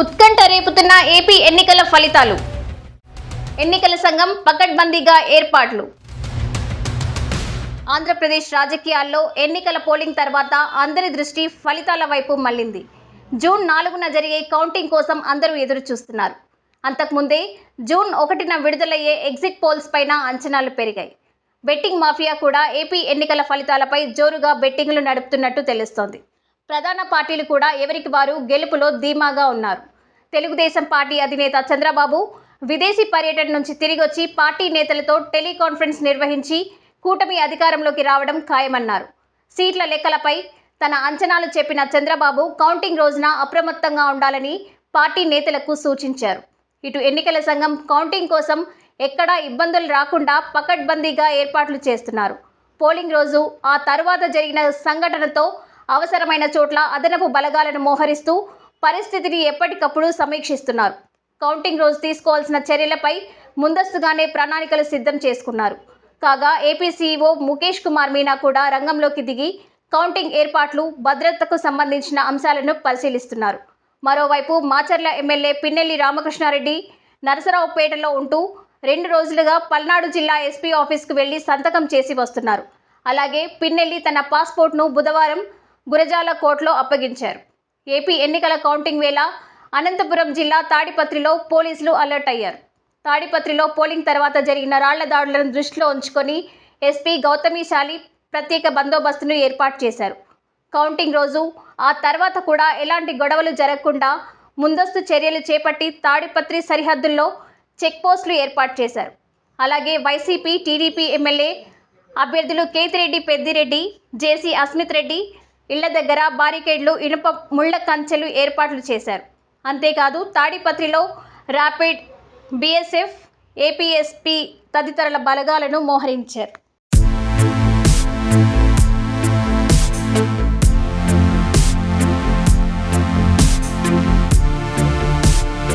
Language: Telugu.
ఉత్కంఠ రేపుతున్న ఏపీ ఎన్నికల ఫలితాలు. ఎన్నికల సంఘం పకడ్బందీగా ఏర్పాట్లు. ఆంధ్రప్రదేశ్ రాజకీయాల్లో ఎన్నికల పోలింగ్ తర్వాత అందరి దృష్టి ఫలితాల వైపు మళ్ళింది. జూన్ నాలుగున జరిగే కౌంటింగ్ కోసం అందరూ ఎదురు చూస్తున్నారు అంతకుముందే జూన్ ఒకటిన విడుదలయ్యే ఎగ్జిట్ పోల్స్ పైన అంచనాలు పెరిగాయి. బెట్టింగ్ మాఫియా కూడా ఏపీ ఎన్నికల ఫలితాలపై జోరుగా బెట్టింగ్లు నడుపుతున్నట్టు తెలుస్తోంది. ప్రధాన పార్టీలు కూడా ఎవరికి వారు గెలుపులో ధీమాగా ఉన్నారు. తెలుగుదేశం పార్టీ అధినేత చంద్రబాబు విదేశీ పర్యటన నుంచి తిరిగొచ్చి పార్టీ నేతలతో టెలికాన్ఫరెన్స్ నిర్వహించి కూటమి అధికారంలోకి రావడం ఖాయమన్నారు. సీట్ల లెక్కలపై తన అంచనాలు చెప్పిన చంద్రబాబు కౌంటింగ్ రోజున అప్రమత్తంగా ఉండాలని పార్టీ నేతలకు సూచించారు. ఇటు ఎన్నికల సంఘం కౌంటింగ్ కోసం ఎక్కడా ఇబ్బందులు రాకుండా పకడ్బందీగా ఏర్పాట్లు చేస్తున్నారు. పోలింగ్ రోజు ఆ తర్వాత జరిగిన సంఘటనతో అవసరమైన చోట్ల అదనపు బలగాలను మోహరిస్తూ పరిస్థితిని ఎప్పటికప్పుడు సమీక్షిస్తున్నారు. కౌంటింగ్ రోజు తీసుకోవాల్సిన చర్యలపై ముందస్తుగానే ప్రణాళికలు సిద్ధం చేసుకున్నారు. కాగా A P C E O Mukesh Kumar Meena కూడా రంగంలోకి దిగి కౌంటింగ్ ఏర్పాట్లు భద్రతకు సంబంధించిన అంశాలను పరిశీలిస్తున్నారు. మరోవైపు మాచర్ల ఎమ్మెల్యే పిన్నెల్లి రామకృష్ణారెడ్డి నరసరావుపేటలో ఉంటూ రెండు రోజులుగా పల్నాడు జిల్లా ఎస్పీ ఆఫీస్కు వెళ్ళి సంతకం చేసి వస్తున్నారు. అలాగే పిన్నెల్లి తన పాస్పోర్ట్ను బుధవారం గురజాల కోర్టులో అప్పగించారు. ఏపీ ఎన్నికల కౌంటింగ్ వేళ అనంతపురం జిల్లా తాడిపత్రిలో పోలీసులు అలర్ట్ అయ్యారు. తాడిపత్రిలో పోలింగ్ తర్వాత జరిగిన రాళ్ళ దాడులను దృష్టిలో ఉంచుకొని ఎస్పీ గౌతమిశాలి ప్రత్యేక బందోబస్తును ఏర్పాటు చేశారు. కౌంటింగ్ రోజు ఆ తర్వాత కూడా ఎలాంటి గొడవలు జరగకుండా ముందస్తు చర్యలు చేపట్టి తాడిపత్రి సరిహద్దుల్లో చెక్పోస్టులు ఏర్పాటు చేశారు. అలాగే Y C P T D P M L A అభ్యర్థులు కేతిరెడ్డి పెద్దిరెడ్డి జేసీ అస్మిత్ రెడ్డి ఇళ్ళ దగ్గర బారికేడ్లు ఇనుప ముళ్ళ కంచెలు ఏర్పాట్లు చేశారు. అంతేకాదు తాడిపత్రిలో ర్యాపిడ్ బీఎస్ఎఫ్ ఏపీఎస్పీ తదితరుల బలగాలను మోహరించారు.